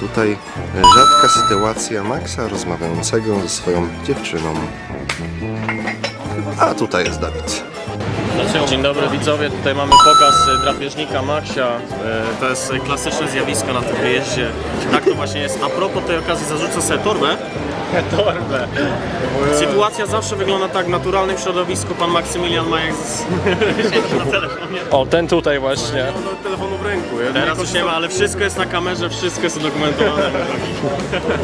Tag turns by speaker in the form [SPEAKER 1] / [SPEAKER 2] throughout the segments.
[SPEAKER 1] Tutaj rzadka sytuacja Maxa rozmawiającego ze swoją dziewczyną. A tutaj jest Dawid.
[SPEAKER 2] Dzień dobry widzowie, tutaj mamy pokaz e, drapieżnika Maxia. E, To jest e, klasyczne zjawisko na tym wyjeździe. Tak to właśnie jest. A propos tej okazji zarzucę sobie torbę. Torbę. Sytuacja zawsze wygląda tak w naturalnym środowisku. Pan Maksymilian ma jak z... na telefonie.
[SPEAKER 3] O, ten tutaj właśnie.
[SPEAKER 2] Nie mam telefonu w ręku. Teraz już nie ma, ale wszystko jest na kamerze, wszystko jest udokumentowane.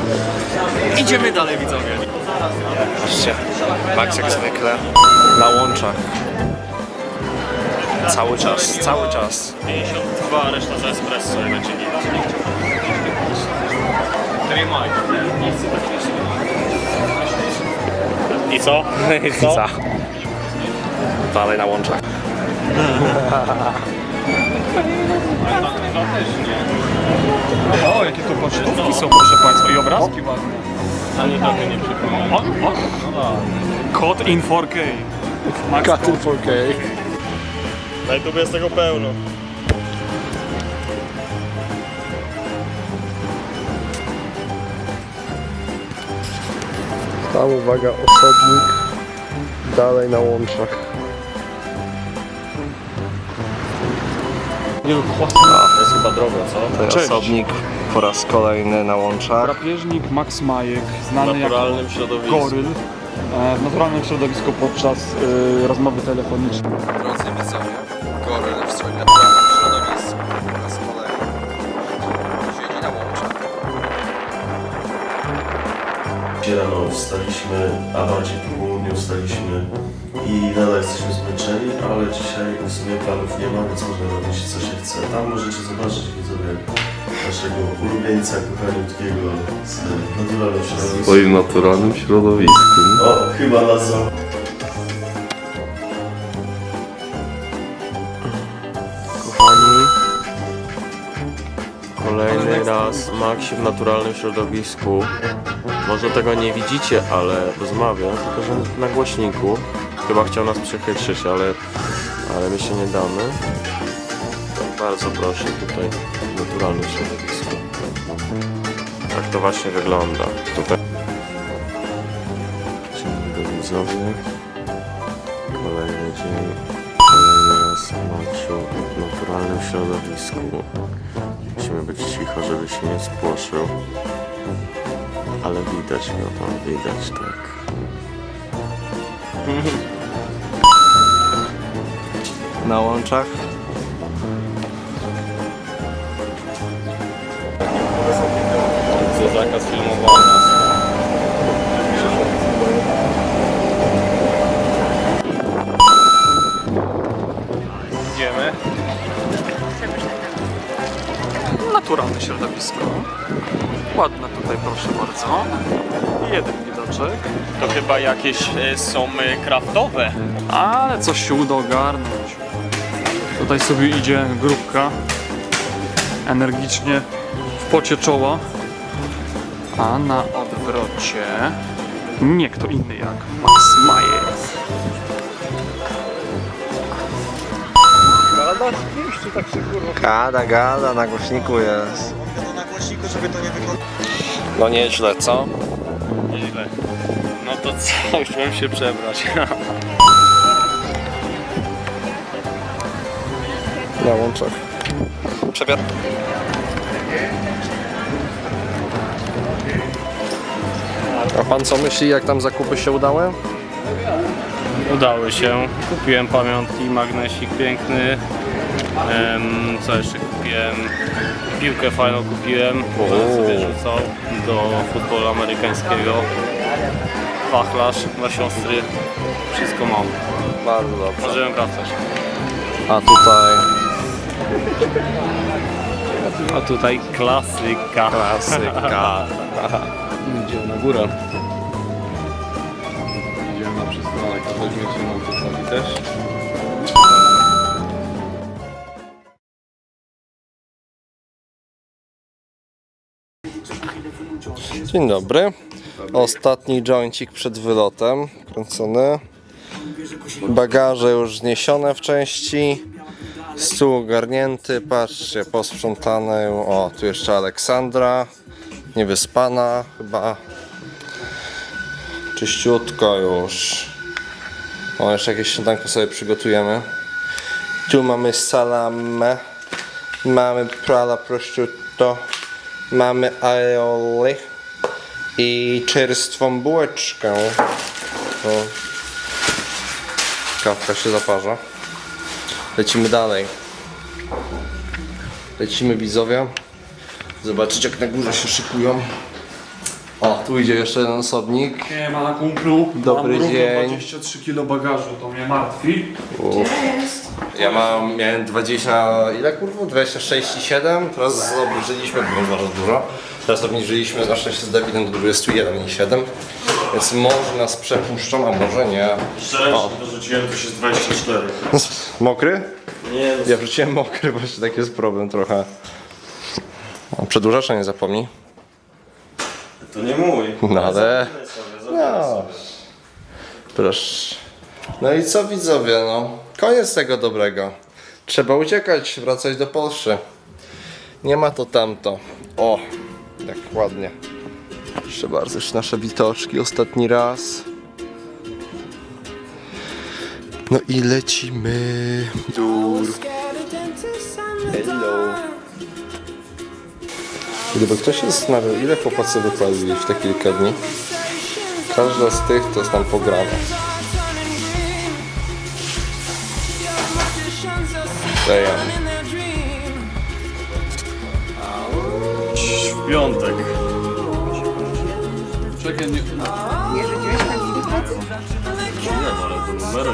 [SPEAKER 2] Idziemy dalej widzowie.
[SPEAKER 3] Max jak zwykle na łączach. Cały czas, cały czas.
[SPEAKER 2] 52, a reszta za espresso. jak będzie git. Trzymaj. I co? I co?
[SPEAKER 3] Za. Dalej na łączach.
[SPEAKER 4] O, jakie to pocztówki są, proszę Państwa, i obrazki ładne.
[SPEAKER 2] Ani tobie nie przypomnę.
[SPEAKER 4] O, in 4K. Max
[SPEAKER 3] Cut in 4K.
[SPEAKER 2] Na YouTube jest tego pełno.
[SPEAKER 1] Tam uwaga, osobnik dalej na łączach.
[SPEAKER 2] Jest chyba drogo, co?
[SPEAKER 4] Cześć.
[SPEAKER 1] osobnik po raz kolejny na łączach.
[SPEAKER 4] Drapieżnik Max Majek, znany jako
[SPEAKER 2] naturalnym środowisku.
[SPEAKER 4] goryl, e, w naturalnym środowisku podczas e, rozmowy telefonicznej.
[SPEAKER 1] Drodzy widzowie, Goryl w swoim naturalnym środowisku po raz kolejny siedzi na łączach.
[SPEAKER 5] Rano wstaliśmy, a bardziej po południu wstaliśmy i nadal jesteśmy zmęczeni, ale dzisiaj w sumie planów nie ma, więc można robić co się chce. Tam możecie zobaczyć widzowie naszego ulubieńca kochaniutkiego z naturalnym
[SPEAKER 6] w
[SPEAKER 5] środowiskiem.
[SPEAKER 6] swoim naturalnym środowisku.
[SPEAKER 5] O, chyba nas za...
[SPEAKER 2] kolejny raz Maxi w naturalnym środowisku. Może tego nie widzicie, ale rozmawia, tylko że na głośniku. Chyba chciał nas przechytrzyć, ale, ale my się nie damy. Tak, bardzo proszę tutaj w naturalnym środowisku. Tak to właśnie wygląda. Tutaj. Widzowie. Naturalnym środowisku. Musimy być cicho, żeby się nie spłoszył. Ale widać go tam, widać tak.
[SPEAKER 1] Na łączach.
[SPEAKER 2] Zakaz filmowania.
[SPEAKER 4] Środowisko. Ładne tutaj, proszę bardzo. Jeden widoczek.
[SPEAKER 2] To chyba jakieś e, są e, kraftowe.
[SPEAKER 4] Ale coś się uda ogarnąć. Tutaj sobie idzie grupka. Energicznie w pocie czoła. A na odwrocie nie kto inny jak Max Majer.
[SPEAKER 1] Gada, gada, na głośniku jest.
[SPEAKER 3] No nieźle, co?
[SPEAKER 2] Nieźle. No to co, już mam się przebrać.
[SPEAKER 1] Na łączach.
[SPEAKER 3] Przebiar.
[SPEAKER 1] A pan co myśli, jak tam zakupy się udały?
[SPEAKER 7] Udały się. Kupiłem pamiątki, magnesik piękny. Co jeszcze kupiłem? Piłkę fajną kupiłem. Będę sobie rzucał do futbolu amerykańskiego. Wachlarz dla siostry. Wszystko mam.
[SPEAKER 1] Bardzo dobrze.
[SPEAKER 7] Możemy wracać.
[SPEAKER 1] A tutaj
[SPEAKER 7] A tutaj klasyka.
[SPEAKER 1] klasyka.
[SPEAKER 7] Idziemy na górę. Idziemy na przystanek, nam to sami też.
[SPEAKER 1] Dzień dobry. Ostatni jointik przed wylotem kręcony. Bagaże już zniesione w części. Stół ogarnięty, patrzcie, posprzątany. O, tu jeszcze Aleksandra. Niewyspana chyba. Czyściutko już. O, jeszcze jakieś śniadanko sobie przygotujemy. Tu mamy salamę. Mamy prala prosciutto. Mamy aioli. I czerstwą bułeczkę. O. Kawka się zaparza. Lecimy dalej. Lecimy widzowie. Zobaczycie jak na górze się szykują. O, tu idzie jeszcze jeden osobnik.
[SPEAKER 4] Nie ma na kumplu.
[SPEAKER 1] Dobry
[SPEAKER 4] Mam
[SPEAKER 1] dzień.
[SPEAKER 4] 23 kg bagażu, to mnie martwi.
[SPEAKER 1] Ja mam, miałem 20, ile kurwa? 26,7. Teraz obniżyliśmy, bo bardzo dużo. Teraz obniżyliśmy na szczęście z Dawidem do 21,7. Więc może nas przepuszczą, a może nie.
[SPEAKER 2] Szczerze, dorzuciłem, to jest 24.
[SPEAKER 1] Mokry?
[SPEAKER 2] Nie,
[SPEAKER 1] Ja wrzuciłem mokry, właśnie taki jest problem trochę. O, Przedłużacza nie zapomnij.
[SPEAKER 2] To nie mój.
[SPEAKER 1] No ale...
[SPEAKER 2] No.
[SPEAKER 1] Proszę. No i co widzowie, no. Koniec tego dobrego. Trzeba uciekać, wracać do Polski. Nie ma to tamto. O, jak ładnie. Proszę bardzo, już nasze widoczki ostatni raz. No i lecimy. Dur. Hello. Gdyby ktoś się zastanawiał, ile chłopacy wypłacili w te kilka dni, każda z tych to jest tam pograna. Damn.
[SPEAKER 2] W piątek.
[SPEAKER 4] Czekaj, nie...
[SPEAKER 2] Ale to numery.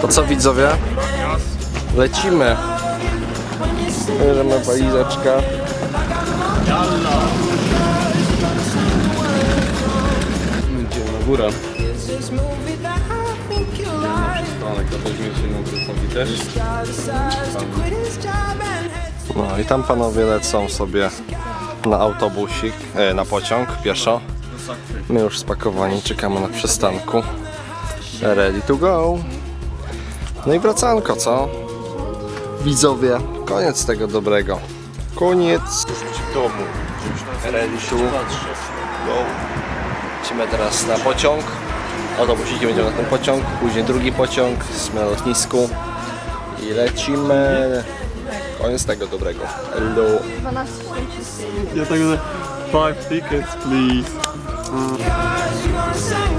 [SPEAKER 1] To co widzowie? Lecimy. Bierzemy walizeczkę. Idziemy na górę. Stanek, to weźmiecie na sobie też. No i tam panowie lecą sobie na autobusik, e, na pociąg pieszo. My już spakowani, czekamy na przystanku. Ready to go. No i wracanko, co? Widzowie, koniec tego dobrego. Koniec domu. Ready to go. Lecimy teraz na pociąg. Autobusikiem będziemy na ten pociąg, później drugi pociąg, jesteśmy na lotnisku i lecimy. Koniec tego dobrego. Hello.
[SPEAKER 2] Ja tak five tickets, please.
[SPEAKER 1] Przepasa?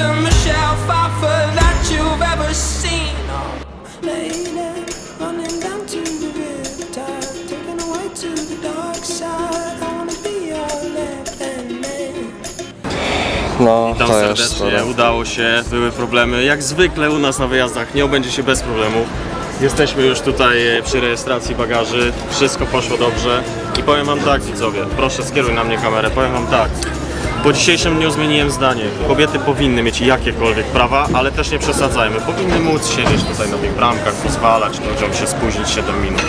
[SPEAKER 7] To
[SPEAKER 8] Michelle Pfeiffer that you've ever seen. Oh, lady, running down to the riptide, taken away to the dark side. I wanna be your left hand man.
[SPEAKER 1] No,
[SPEAKER 2] Witam
[SPEAKER 1] to jest
[SPEAKER 2] serdecznie,
[SPEAKER 1] to.
[SPEAKER 2] udało się, były problemy. Jak zwykle u nas na wyjazdach nie obędzie się bez problemów. Jesteśmy już tutaj e, przy rejestracji bagaży, wszystko poszło dobrze. I powiem wam tak widzowie, proszę skieruj na mnie kamerę, powiem wam tak. Po dzisiejszym dniu zmieniłem zdanie. Kobiety powinny mieć jakiekolwiek prawa, ale też nie przesadzajmy. Powinny móc siedzieć tutaj na tych bramkach, pozwalać ludziom się spóźnić 7 minut.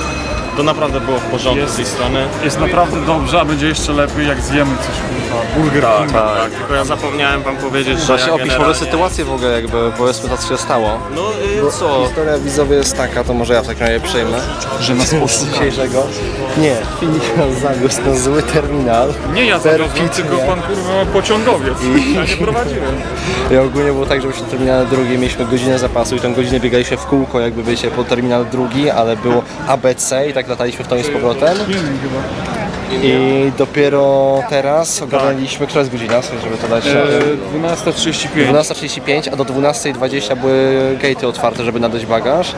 [SPEAKER 2] To naprawdę było w porządku z tej strony.
[SPEAKER 4] Jest naprawdę dobrze, a będzie jeszcze lepiej jak zjemy coś kurwa. Burger King.
[SPEAKER 2] Tak, tylko ja zapomniałem wam powiedzieć, że
[SPEAKER 1] się
[SPEAKER 2] ja
[SPEAKER 1] opić może
[SPEAKER 2] generalnie-
[SPEAKER 1] sytuację w ogóle jakby, powiedzmy co się stało.
[SPEAKER 2] No y, co?
[SPEAKER 1] Historia widzowie jest taka, to może ja w takim razie przejmę.
[SPEAKER 4] Że nas
[SPEAKER 1] Z dzisiejszego. Nie, Filip nas zawiózł na zły terminal.
[SPEAKER 4] Nie ja zawiozłem,
[SPEAKER 1] Perfidnie.
[SPEAKER 4] tylko pan kurwa pociągowiec. Ja nie prowadziłem.
[SPEAKER 1] I ogólnie było tak, że byliśmy na terminale drugi, mieliśmy godzinę zapasu i tą godzinę biegaliśmy w kółko, jakby wiecie, po terminal drugi, ale było ABC i tak lataliśmy w tą i z powrotem. I dopiero teraz ogarnęliśmy, która jest godzina, żeby to dać.
[SPEAKER 4] E, 12.35.
[SPEAKER 1] 12.35, a do 12.20 były gate'y otwarte, żeby nadać bagaż.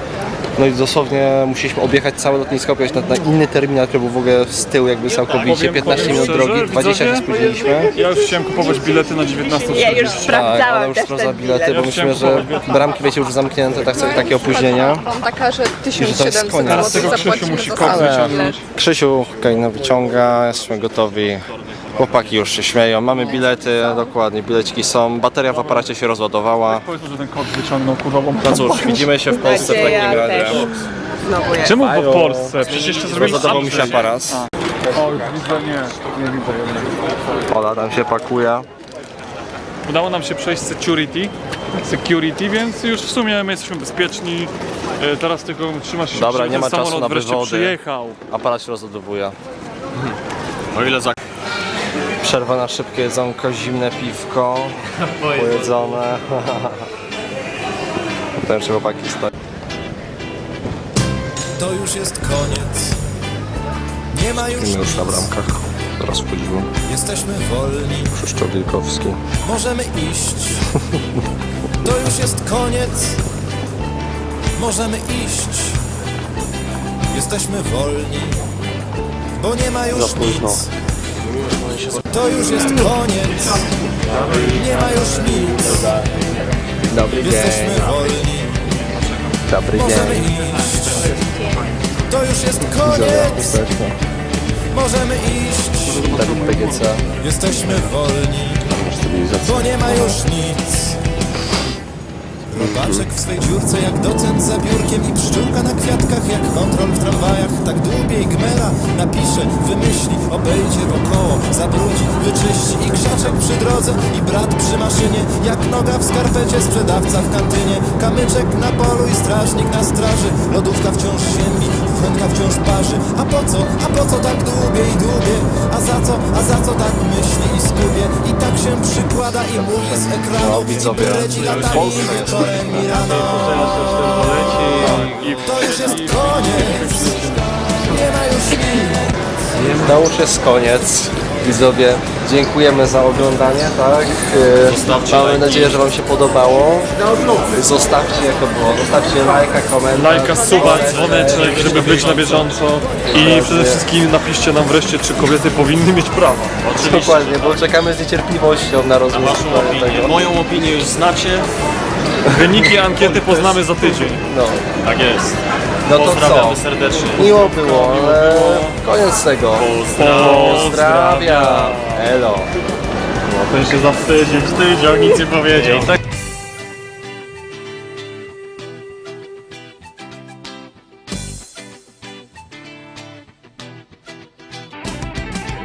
[SPEAKER 1] No i dosłownie musieliśmy objechać całe lotnisko, pojechać na, na inny terminal, który był w ogóle z tyłu jakby całkowicie,
[SPEAKER 4] Powiem-
[SPEAKER 1] 15
[SPEAKER 4] powiem
[SPEAKER 1] minut
[SPEAKER 4] szczerze,
[SPEAKER 1] drogi, 20 się
[SPEAKER 4] widzowie,
[SPEAKER 1] spóźniliśmy.
[SPEAKER 4] Ja już chciałem kupować bilety na 19
[SPEAKER 9] Ja już
[SPEAKER 1] Tak,
[SPEAKER 9] sprawdzałam
[SPEAKER 1] ona już
[SPEAKER 9] też
[SPEAKER 1] sprawdza
[SPEAKER 9] ten
[SPEAKER 1] bilety,
[SPEAKER 9] bilet.
[SPEAKER 1] bo myślimy, że bramki wiecie już zamknięte, tak, takie opóźnienia.
[SPEAKER 10] Mam taka, że
[SPEAKER 1] jest
[SPEAKER 10] 1700
[SPEAKER 1] koniec.
[SPEAKER 10] zł
[SPEAKER 4] Tego Krzysiu
[SPEAKER 10] zapłacimy
[SPEAKER 4] musi
[SPEAKER 10] za
[SPEAKER 4] kok
[SPEAKER 10] sam
[SPEAKER 4] wyciągnąć.
[SPEAKER 10] bilet.
[SPEAKER 1] Krzysiu kokaina wyciąga, jesteśmy gotowi. Chłopaki już się śmieją, mamy bilety, dokładnie, bileciki są. Bateria w aparacie się rozładowała.
[SPEAKER 4] Powiedzmy, że ten kok wyciągnął kurwą
[SPEAKER 1] No cóż, widzimy się w Polsce w takim
[SPEAKER 9] Nadzieja
[SPEAKER 1] razie.
[SPEAKER 9] też. Znowu jest.
[SPEAKER 4] Czemu w Polsce? Przecież jeszcze zrobili
[SPEAKER 1] Rozładował mi się aparat.
[SPEAKER 4] O, widzę, nie, nie widzę.
[SPEAKER 1] Ola tam się pakuje.
[SPEAKER 4] Udało nam się przejść security, security, więc już w sumie my jesteśmy bezpieczni. E, Teraz tylko trzyma się,
[SPEAKER 1] Dobra, nie
[SPEAKER 4] ten
[SPEAKER 1] ma czasu
[SPEAKER 4] samolot
[SPEAKER 1] na
[SPEAKER 4] wreszcie
[SPEAKER 1] wywody.
[SPEAKER 4] przyjechał.
[SPEAKER 1] Aparat się rozładowuje.
[SPEAKER 3] O ile za...
[SPEAKER 1] Przerwa na szybkie jedzonko, zimne piwko, pojedzone. Ten czy chłopaki.
[SPEAKER 8] To już jest koniec. Nie ma już
[SPEAKER 1] już na bramkach. Teraz wchodzimy.
[SPEAKER 8] Jesteśmy wolni.
[SPEAKER 1] Krzysztof Wilkowski.
[SPEAKER 8] Możemy iść. To już jest koniec. Możemy iść. Jesteśmy wolni. Bo nie ma już nic. To już jest koniec. Nie ma już nic.
[SPEAKER 1] Dobry
[SPEAKER 8] Jesteśmy wolni.
[SPEAKER 1] Dobry
[SPEAKER 8] Możemy iść. To już jest koniec. Możemy iść.
[SPEAKER 1] Dawid PGC.
[SPEAKER 8] Jesteśmy wolni. Bo nie ma już nic. Robaczek w swej dziurce jak docent za biurkiem i pszczółka na kwiatkach jak kontrol w tramwajach. Tak dłubie i gmera napisze, wymyśli, obejdzie wokoło, zabrudzi, wyczyści i krzaczek przy drodze i brat przy maszynie. Jak noga w skarpecie, sprzedawca w kantynie. Kamyczek na polu i strażnik na straży. Lodówka wciąż ziemi, kuchenka wciąż parzy. A po co, a po co tak dłubie i dłubie? A za co, a za co tak myśli i skubie? I tak się przykłada i mówi z ekranu.
[SPEAKER 1] No, widzowie,
[SPEAKER 8] I leci latami wieczorem i rano. To już jest koniec. Nie ma już nic.
[SPEAKER 1] To już jest koniec. Widzowie, dziękujemy za oglądanie, tak? E, Mamy nadzieję, że Wam się podobało. Zostawcie, jak to było, zostawcie lajka, komentarz.
[SPEAKER 4] Lajka, suba, dzwoneczek, żeby być na bieżąco. I przede wszystkim napiszcie nam wreszcie, czy kobiety powinny mieć prawa.
[SPEAKER 1] Dokładnie, bo czekamy z niecierpliwością na rozwój tego.
[SPEAKER 2] Moją opinię już znacie.
[SPEAKER 4] Wyniki ankiety poznamy za tydzień.
[SPEAKER 1] No,
[SPEAKER 2] Tak jest.
[SPEAKER 1] no to co?
[SPEAKER 2] Pozdrawiamy serdecznie.
[SPEAKER 1] Miło było, ale koniec tego. Pozdrawiam. Elo.
[SPEAKER 4] Ten się zawstydził, wstydził, nic nie powiedział.